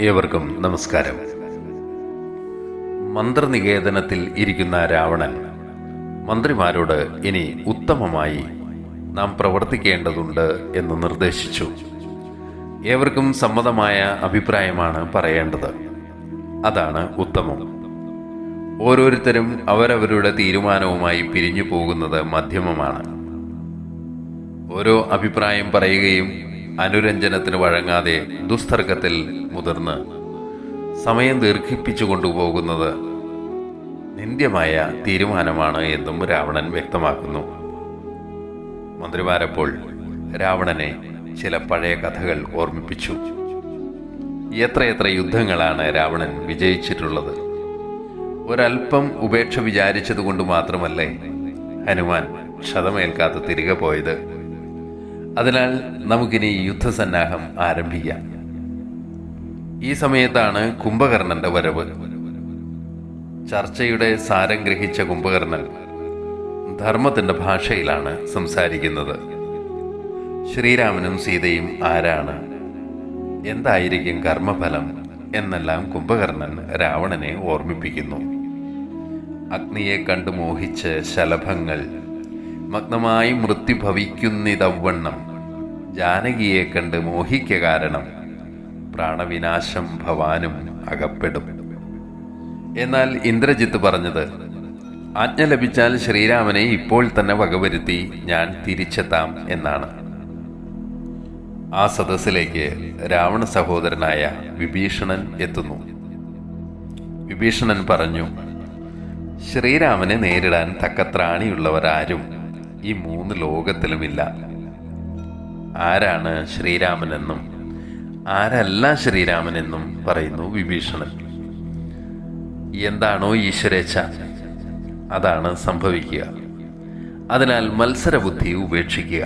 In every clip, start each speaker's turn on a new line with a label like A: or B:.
A: ഏവർക്കും നമസ്കാരം. മന്ത്രനികേതനത്തിൽ ഇരിക്കുന്ന രാവണൻ മന്ത്രിമാരോട് ഇനി ഉത്തമമായി നാം പ്രവർത്തിക്കേണ്ടതുണ്ട് എന്ന് നിർദ്ദേശിച്ചു. ഏവർക്കും സമ്മതമായ അഭിപ്രായമാണ് പറയേണ്ടത്. അതാണ് ഉത്തമം. ഓരോരുത്തരും അവരവരുടെ തീരുമാനവുമായി പിരിഞ്ഞു പോകുന്നത് മധ്യമമാണ്. ഓരോ അഭിപ്രായം പറയുകയും അനുരഞ്ജനത്തിന് വഴങ്ങാതെ ദുസ്തർക്കത്തിൽ മുതിർന്ന് സമയം ദീർഘിപ്പിച്ചു കൊണ്ടുപോകുന്നത് നിന്ദ്യമായ തീരുമാനമാണ് എന്നും രാവണൻ വ്യക്തമാക്കുന്നു. മന്ത്രിമാരപ്പോൾ രാവണനെ ചില പഴയ കഥകൾ ഓർമ്മിപ്പിച്ചു. എത്രയെത്ര യുദ്ധങ്ങളാണ് രാവണൻ വിജയിച്ചിട്ടുള്ളത്. ഒരൽപ്പം ഉപേക്ഷ വിചാരിച്ചതുകൊണ്ട് മാത്രമല്ലേ ഹനുമാൻ ക്ഷതമേൽക്കാതെ തിരികെ പോയത്. അതിനാൽ നമുക്കിനി യുദ്ധസന്നാഹം ആരംഭിക്കാം. ഈ സമയത്താണ് കുംഭകർണന്റെ വരവ്. ചർച്ചയുടെ സാരം ഗ്രഹിച്ച കുംഭകർണൻ ധർമ്മത്തിന്റെ ഭാഷയിലാണ് സംസാരിക്കുന്നത്. ശ്രീരാമനും സീതയും ആരാണ്? എന്തായിരിക്കും കർമ്മഫലം എന്നെല്ലാം കുംഭകർണൻ രാവണനെ ഓർമ്മിപ്പിക്കുന്നു. അഗ്നിയെ കണ്ടു മോഹിച്ച് ശലഭങ്ങൾ മഗ്നമായി മൃത്യു ഭവിക്കുന്നിതവണ്ണം ജാനകിയെ കണ്ട് മോഹിക്ക കാരണം പ്രാണവിനാശം ഭവാനും അകപ്പെടും. എന്നാൽ ഇന്ദ്രജിത്ത് പറഞ്ഞത് ആജ്ഞ ലഭിച്ചാൽ ശ്രീരാമനെ ഇപ്പോൾ തന്നെ വകവരുത്തി ഞാൻ തിരിച്ചെത്താം എന്നാണ്. ആ സദസ്സിലേക്ക് രാവണ സഹോദരനായ വിഭീഷണൻ എത്തുന്നു. വിഭീഷണൻ പറഞ്ഞു ശ്രീരാമനെ നേരിടാൻ തക്കത്രാണിയുള്ളവരാരും ഈ മൂന്ന് ലോകത്തിലുമില്ല. ആരാണ് ശ്രീരാമനെന്നും ആരല്ല ശ്രീരാമനെന്നും പറയുന്നു വിഭീഷണൻ. എന്താണോ ഈശ്വരേച്ഛ അതാണ് സംഭവിക്കുക. അതിനാൽ മത്സരബുദ്ധി ഉപേക്ഷിക്കുക.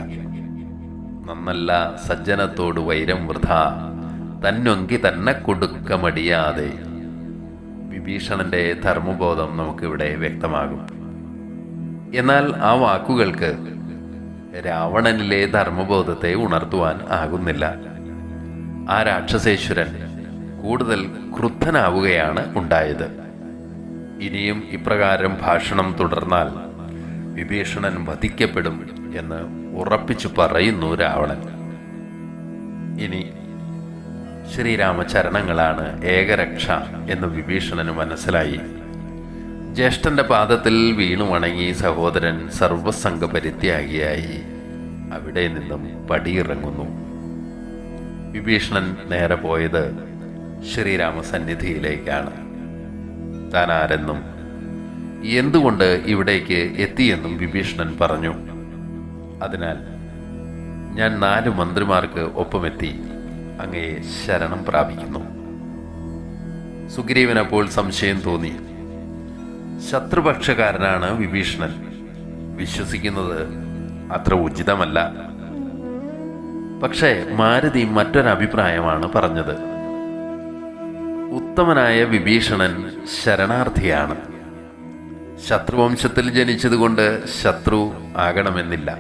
A: നന്നല്ല സജ്ജനത്തോട് വൈരം വൃഥ തന്നൊങ്കി തന്നെ കൊടുക്ക മടിയാതെ വിഭീഷണന്റെ ധർമ്മബോധം നമുക്കിവിടെ വ്യക്തമാകും. എന്നാൽ ആ വാക്കുകൾക്ക് രാവണനിലെ ധർമ്മബോധത്തെ ഉണർത്തുവാൻ ആകുന്നില്ല. ആ രാക്ഷസേശ്വരൻ കൂടുതൽ ക്രുദ്ധനാവുകയാണ് ഉണ്ടായത്. ഇനിയും ഇപ്രകാരം ഭാഷണം തുടർന്നാൽ വിഭീഷണൻ വധിക്കപ്പെടും എന്ന് ഉറപ്പിച്ചു പറയുന്നു രാവണൻ. ഇനി ശ്രീരാമചരണങ്ങളാണ് ഏകരക്ഷ എന്ന് വിഭീഷണന് മനസ്സിലായി. ജ്യേഷ്ഠന്റെ പാദത്തിൽ വീണു വണങ്ങി സഹോദരൻ സർവസംഘ പരിത്യാഗിയായി അവിടെ നിന്നും പടിയിറങ്ങുന്നു. വിഭീഷണൻ നേരെ പോയത് ശ്രീരാമസന്നിധിയിലേക്കാണ്. താൻ ആരെന്നും എന്തുകൊണ്ട് ഇവിടേക്ക് എത്തിയെന്നും വിഭീഷണൻ പറഞ്ഞു. അതിനാൽ ഞാൻ നാല് മന്ത്രിമാർക്ക് ഒപ്പമെത്തി അങ്ങയെ ശരണം പ്രാപിക്കുന്നു. സുഗ്രീവൻ അപ്പോൾ സംശയം തോന്നി. ശത്രുപക്ഷക്കാരനാണ് വിഭീഷണൻ. വിശ്വസിക്കുന്നത് അത്ര ഉചിതമല്ല. പക്ഷേ മാരുതി മറ്റൊരഭിപ്രായമാണ് പറഞ്ഞത്. ഉത്തമനായ വിഭീഷണൻ ശരണാർത്ഥിയാണ്. ശത്രുവംശത്തിൽ ജനിച്ചതുകൊണ്ട് ശത്രു ആകണമെന്നില്ല.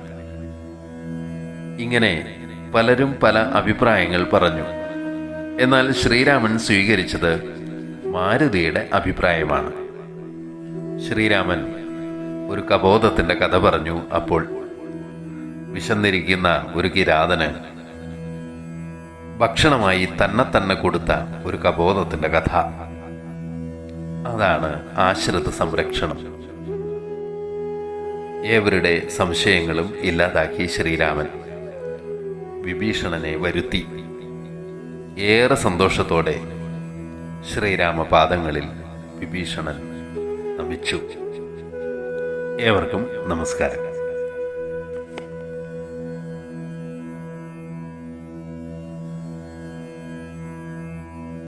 A: ഇങ്ങനെ പലരും പല അഭിപ്രായങ്ങൾ പറഞ്ഞു. എന്നാൽ ശ്രീരാമൻ സ്വീകരിച്ചത് മാരുതിയുടെ അഭിപ്രായമാണ്. ശ്രീരാമൻ ഒരു കബോധത്തിന്റെ കഥ പറഞ്ഞു അപ്പോൾ വിശന്നിരിക്കുന്ന ഒരു കിരാതന് ഭക്ഷണമായി തന്നെ തന്നെ കൊടുത്ത ഒരു കബോധത്തിന്റെ കഥ. അതാണ് ആശ്രിത സംരക്ഷണം. ഏവരുടെ സംശയങ്ങളും ഇല്ലാതാക്കി ശ്രീരാമൻ വിഭീഷണനെ വരുത്തി. ഏറെ സന്തോഷത്തോടെ ശ്രീരാമ പാദങ്ങളിൽ വിഭീഷണൻ നമിച്ചു ഏവർക്കും നമസ്കാരം